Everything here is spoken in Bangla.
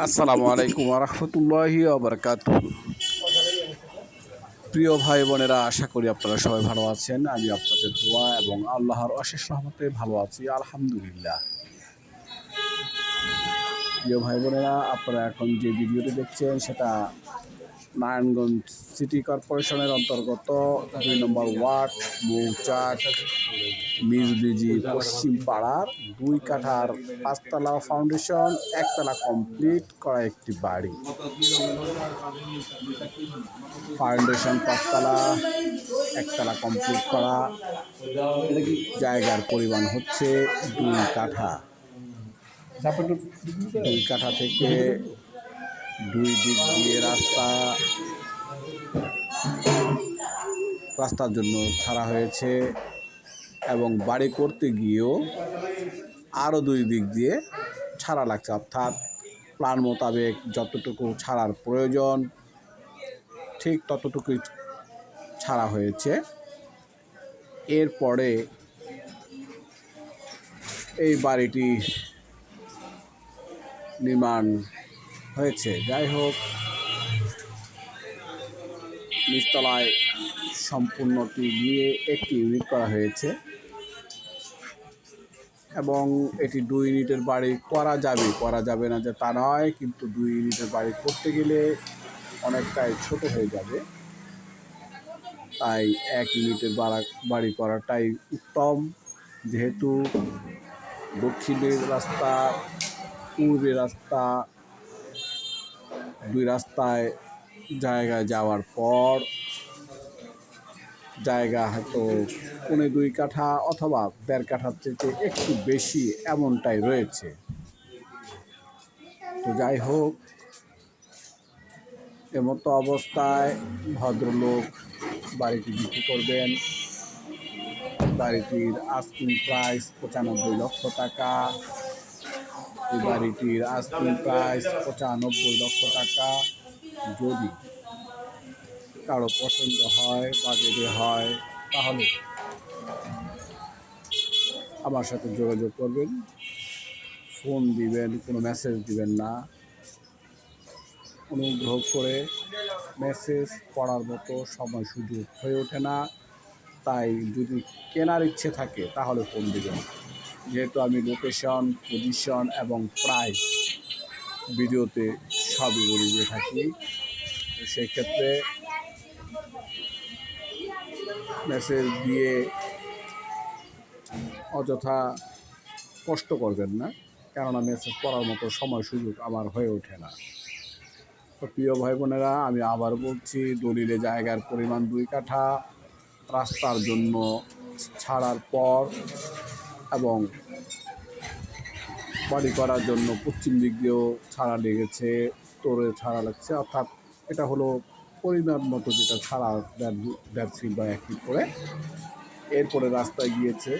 আসসালামু আলাইকুম রহমতুল্লাহি আবরকাত প্রিয় ভাই বোনেরা, আশা করি আপনারা সবাই ভালো আছেন। আমি আপনাদের দোয়া এবং আল্লাহর অশেষ রহমতে ভালো আছি, আলহামদুলিল্লাহ। প্রিয় ভাই বোনেরা, আপনারা এখন যে ভিডিওটি দেখছেন, সেটা নারায়ণগঞ্জ সিটি কর্পোরেশনের অন্তর্গত দুই নম্বর ওয়ার্ড, মৌচাক, মিরবিজি পশ্চিম পাড়ার দুই কাঠার পাঁচতলা ফাউন্ডেশন, একতলা কমপ্লিট করা একটি বাড়ি। ফাউন্ডেশন পাঁচতলা, একতলা কমপ্লিট করা, জায়গার পরিমাণ হচ্ছে দুই কাঠা। দুই কাঠা থেকে দুই দিক দিয়ে রাস্তা। রাস্তার জন্য ছাড়া হয়েছে এবং বাড়ি করতে গিয়েও আরও দুই দিক দিয়ে ছাড়া লাগছে। অর্থাৎ প্ল্যান মোতাবেক যতটুকু ছাড়ার প্রয়োজন, ঠিক ততটুকুই ছাড়া হয়েছে। এরপরে এই বাড়িটি নির্মাণ হয়েছে। যাই হোক, নিচতলায় সম্পূর্ণটি দিয়ে একটি ইউনিট করা হয়েছে। এবং এটি দুই ইউনিটের বাড়ি করা যাবে। করা যাবে না যে তা নয়, কিন্তু দুই ইউনিটের বাড়ি করতে গেলে অনেকটাই ছোট হয়ে যাবে। তাই এক ইউনিটের বাড়া, বাড়ি করাটাই উত্তম। যেহেতু দক্ষিণের রাস্তা, পূর্বের রাস্তা দুই রাস্তায় জায়গায় যাওয়ার পর জায়গা হয়তো পৌনে দুই কাঠা অথবা দেড় কাঠার থেকে একটু বেশি এমনটাই রয়েছে। তো যাই হোক এমতো অবস্থায় ভদ্রলোক বাড়িটি বিক্রি করবেন। বাড়িটির আস্কিং প্রাইস পঁচানব্বই লক্ষ টাকা। এই বাড়িটির আস্কিং প্রাইস পঁচানব্বই লক্ষ টাকা, যদি কারও পছন্দ হয়, বাজেটে হয়, তাহলে আমার সাথে যোগাযোগ করবেন। ফোন দিবেন, কোনো মেসেজ দিবেন না। অনুগ্রহ করে মেসেজ পড়ার মতো সময় সুযোগ হয়ে ওঠে না। তাই যদি কেনার ইচ্ছে থাকে, তাহলে ফোন দিবেন। যেহেতু আমি লোকেশন পজিশন এবং প্রাইস ভিডিওতে সবই দিয়ে থাকি সেক্ষেত্রে মেসেজ দিয়ে অযথা কষ্ট করবেন না, কেননা মেসেজ পড়ার মতো সময় সুযোগ আমার হয়ে ওঠে না। তো প্রিয় ভাই বোনেরা আমি আবার বলছি, দলিলে জায়গার পরিমাণ দুই কাঠা, রাস্তার জন্য ছাড়ার পর এবং বাড়ি করার জন্য পশ্চিম দিক দিয়েও ছাড়া লেগেছে, তোরে ছাড়া লাগছে। অর্থাৎ এটা হলো পরিমাণ মতো যেটা ছাড়া ফিট বা এক ফিট করে। এরপরে রাস্তায় গিয়েছে